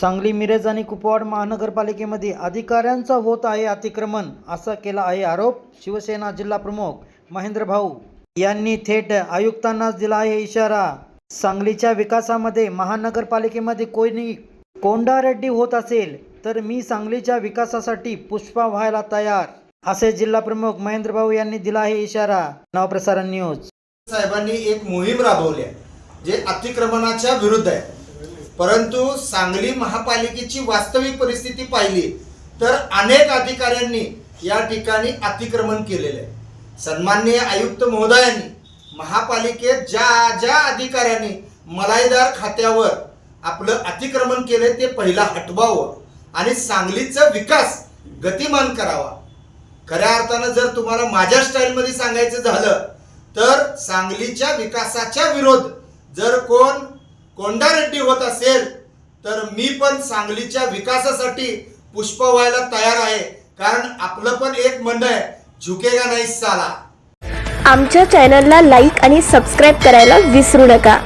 सांगली मिरज आणि कुपवाड महानगरपालिकेमध्ये अधिकाऱ्यांचा होत आहे अतिक्रमण असा केला आहे आरोप शिवसेना जिल्हा प्रमुख महेंद्र भाऊ. यांनी थेट आयुक्तांनाच दिला आहे इशारा. सांगलीच्या विकासामध्ये महानगरपालिकेमध्ये कोणी कोंडारेड्डी होत असेल तर मी सांगलीच्या विकासासाठी पुष्पा व्हायला तयार असे जिल्हा प्रमुख महेंद्र भाऊ यांनी दिला आहे इशारा. नवप्रसारण न्यूज. साहेबांनी एक मोहीम राबवली आहे जे अतिक्रमणाच्या विरुद्ध आहे. परंतु सांगली महापालिकेची वास्तविक परिस्थिती पाहिली तर अनेक अधिकाऱ्यांनी या ठिकाणी अतिक्रमण केलेलं. आहे सन्माननीय आयुक्त महोदयांनी महापालिकेत ज्या ज्या अधिकाऱ्यांनी मलाईदार खात्यावर आपलं अतिक्रमण केले ते पहिला हटवावं आणि सांगलीचा विकास गतिमान करावा. खऱ्या अर्थानं जर तुम्हाला माझ्या स्टाईलमध्ये सांगायचं झालं तर सांगलीच्या विकासाच्या विरोध जर कोण कोंडारेड्डी होत असेल तर मी पण सांगलीच्या विकासासाठी पुष्प व्हायला तयार आहे. कारण आपलं पण एक म्हणणं आहे झुकेगा नाही साला. आमच्या चॅनलला लाईक आणि सबस्क्राईब करायला विसरू नका.